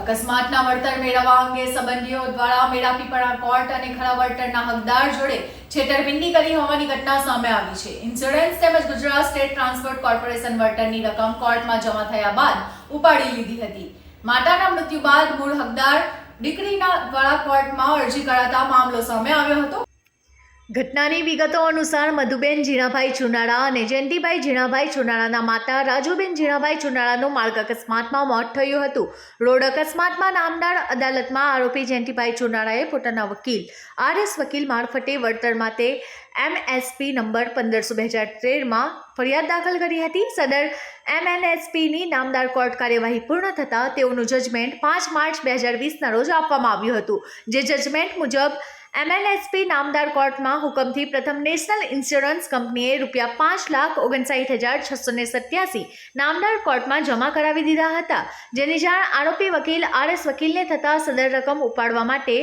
અકસ્માતના વળતર મેળવવા અંગે સંબંધીઓ દ્વારા મેળાપીપળા કોર્ટ અને ખરા વળતરના હકદાર જોડે છેતરપિંડી કરી હોવાની ઘટના સામે આવી છે. ઇન્સ્યોરન્સ તેમજ ગુજરાત સ્ટેટ ટ્રાન્સપોર્ટ કોર્પોરેશન વળતરની રકમ કોર્ટમાં જમા થયા બાદ ઉપાડી લીધી હતી. માતાના મૃત્યુ બાદ મૂળ હકદાર દીકરીના દ્વારા કોર્ટમાં અરજી કરાતા મામલો સામે આવ્યો હતો. ઘટનાની વિગતો અનુસાર મધુબેન જીણાભાઈ ચુનાળા અને જયંતિભાઈ જીણાભાઈ ચુનાળાના માતા રાજુબેન ઝીણાભાઈ ચુનાળાનું માર્ગ અકસ્માતમાં મોત થયું હતું. રોડ અકસ્માતમાં નામદાર અદાલતમાં આરોપી જયંતિભાઈ ચુનાળાએ પોતાના વકીલ આર એસ વકીલ મારફતે વળતર માટે એમએસપી નંબર પંદરસો બે હજાર તેરમાં ફરિયાદ દાખલ કરી હતી. સદર એમએનએસપીની નામદાર કોર્ટ કાર્યવાહી પૂર્ણ થતાં તેઓનું જજમેન્ટ પાંચ માર્ચ બે હજાર વીસના રોજ આપવામાં આવ્યું હતું. જે જજમેન્ટ મુજબ એમએનએસપી નામદાર કોર્ટમાં હુકમથી પ્રથમ નેશનલ ઇન્સ્યોરન્સ કંપનીએ રૂપિયા પાંચ લાખ ઓગણસાઠ હજાર છસો ને સત્યાસી નામદાર કોર્ટમાં જમા કરાવી દીધા હતા. જેની જાણ આરોપી વકીલ આર એસ વકીલને થતાં સદર રકમ ઉપાડવા માટે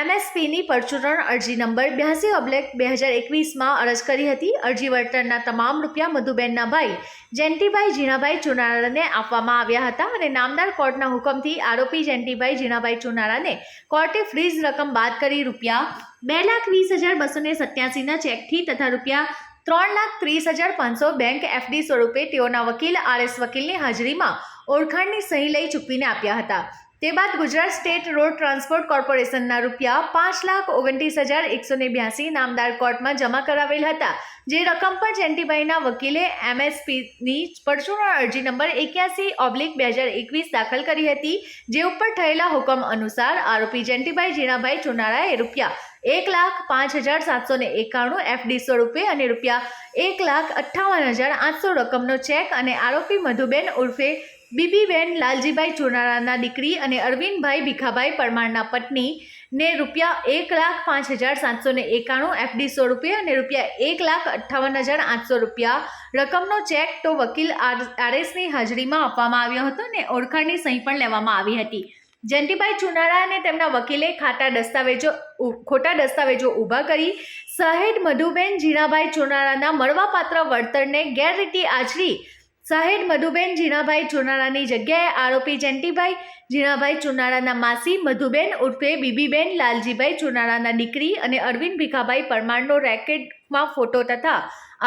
એમએસપીની પરચુરણ અરજી નંબર બ્યાસી ઓબ્લેક બે હજાર એકવીસમાં અરજ કરી હતી. અરજી વળતરના તમામ રૂપિયા મધુબેનના ભાઈ જયંતિભાઈ જીણાભાઈ ચુનારાને આપવામાં આવ્યા હતા અને નામદાર કોર્ટના હુકમથી આરોપી જયંતિભાઈ જીણાભાઈ ચુનારાને કોર્ટે ફ્રીઝ રકમ બાદ કરી રૂપિયા બે લાખ વીસ હજાર બસો ને સત્યાસીના ચેકથી તથા રૂપિયા ત્રણ લાખ ત્રીસ હજાર પાંચસો બેંક એફડી સ્વરૂપે તેઓના વકીલ આર એસ વકીલની હાજરીમાં ઓળખાણની સહી લઈ ચૂકવીને આપ્યા હતા. તે બાદ ગુજરાત સ્ટેટ રોડ ટ્રાન્સપોર્ટ કોર્પોરેશનના રૂપિયા પાંચ લાખ ઓગણત્રીસ હજાર એકસો ને બ્યાસી નામદાર કોર્ટમાં જમા કરાવેલ હતા, જે રકમ પણ જયંતિભાઈના વકીલે એમએસપીની પરચુરણ અરજી નંબર એક્યાસી ઓબ્લિક બે હજાર એકવીસ દાખલ કરી હતી, જે ઉપર થયેલા હુકમ અનુસાર આરોપી જયંતિભાઈ જીણાભાઈ ચુનાળાએ રૂપિયા એક લાખ પાંચ હજાર સાતસો ને એકાણું એફડી સ્વરૂપે અને રૂપિયા એક લાખ અઠ્ઠાવન હજાર આઠસો રકમનો ચેક અને આરોપી મધુબેન ઉર્ફે બીબીબેન લાલજીભાઈ ચુનાળાના દીકરી અને અરવિંદભાઈ ભીખાભાઈ પરમારના પત્ની ને રૂપિયા એક લાખ પાંચ હજાર સાતસો ને એકાણું એફડી રૂપિયા અને રૂપિયા એક લાખ અઠ્ઠાવન હજાર આઠસો રૂપિયા રકમનો ચેક તો વકીલ આરએસની હાજરીમાં આપવામાં આવ્યો હતો અને ઓળખાણની સહી પણ લેવામાં આવી હતી. જયંતિભાઈ ચુનાળા અને તેમના વકીલે ખાતા દસ્તાવેજો ખોટા દસ્તાવેજો ઊભા કરી સહેડ મધુબેન જીણાભાઈ ચુનાળાના મળવાપાત્ર વળતરને ગેરરીતિ આચરી સાહેડ મધુબેન જીણાભાઈ ચુનાળાની જગ્યાએ આરોપી જેન્ટીભાઈ જીણાભાઈ ચુનાળાના માસી, મધુબેન ઉર્ફે બીબીબેન લાલજીભાઈ ચુનાળાના દીકરી અને અરવિંદ ભીખાભાઈ પરમારનો રેકેટમાં ફોટો તથા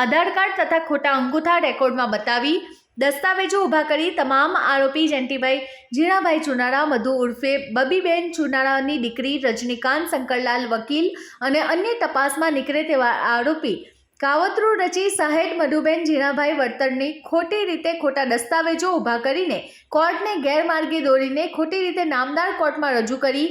આધાર કાર્ડ તથા ખોટા અંગૂઠા રેકોર્ડમાં બતાવી દસ્તાવેજો ઊભા કરી તમામ આરોપી જેન્ટીભાઈ જીણાભાઈ ચુનાળા, મધુ ઉર્ફે બબીબેન ચુનાળાની દીકરી રજનીકાંત શંકરલાલ વકીલ અને અન્ય તપાસમાં નીકળે તેવા આરોપી કાવતરું રચી સાહેબ મધુબેન જીણાભાઈ વળતરની ખોટી રીતે ખોટા દસ્તાવેજો ઊભા કરીને કોર્ટને ગેરમાર્ગે દોરીને ખોટી રીતે નામદાર કોર્ટમાં રજૂ કરી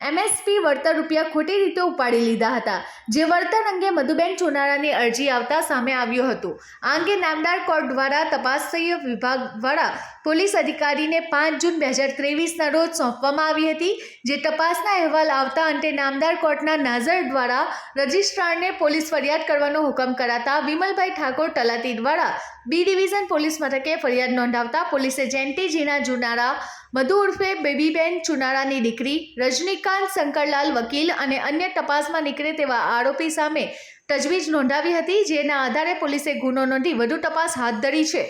એમએસપી વળતર રૂપિયા ખોટી રીતે ઉપાડી લીધા હતા, જે વળતર અંગે મધુબેન ચુનારાની અરજી આવતા સામે આવ્યું હતું. આ અંગે નામદાર કોર્ટ દ્વારા તપાસ વિભાગ દ્વારા પોલીસ અધિકારીને પાંચ જૂન બે હજાર ત્રેવીસના રોજ સોંપવામાં આવી હતી, જે તપાસના અહેવાલ આવતા અંતે નામદાર કોર્ટના નાઝર દ્વારા રજિસ્ટ્રારને પોલીસ ફરિયાદ કરવાનો હુકમ કરાતા વિમલભાઈ ઠાકોર તલાટી દ્વારા બી ડિવિઝન પોલીસ મથકે ફરિયાદ નોંધાવતા પોલીસે જયંતિ જુનારા મધુ ઉર્ફે બેબીબેન ચુનારાની દીકરી, રજનીકાંત શંકરલાલ વકીલ અને અન્ય તપાસમાં નીકળે તેવા આરોપી સામે તજવીજ નોંધાવી હતી, જેના આધારે પોલીસે ગુનો નોંધી વધુ તપાસ હાથ ધરી છે.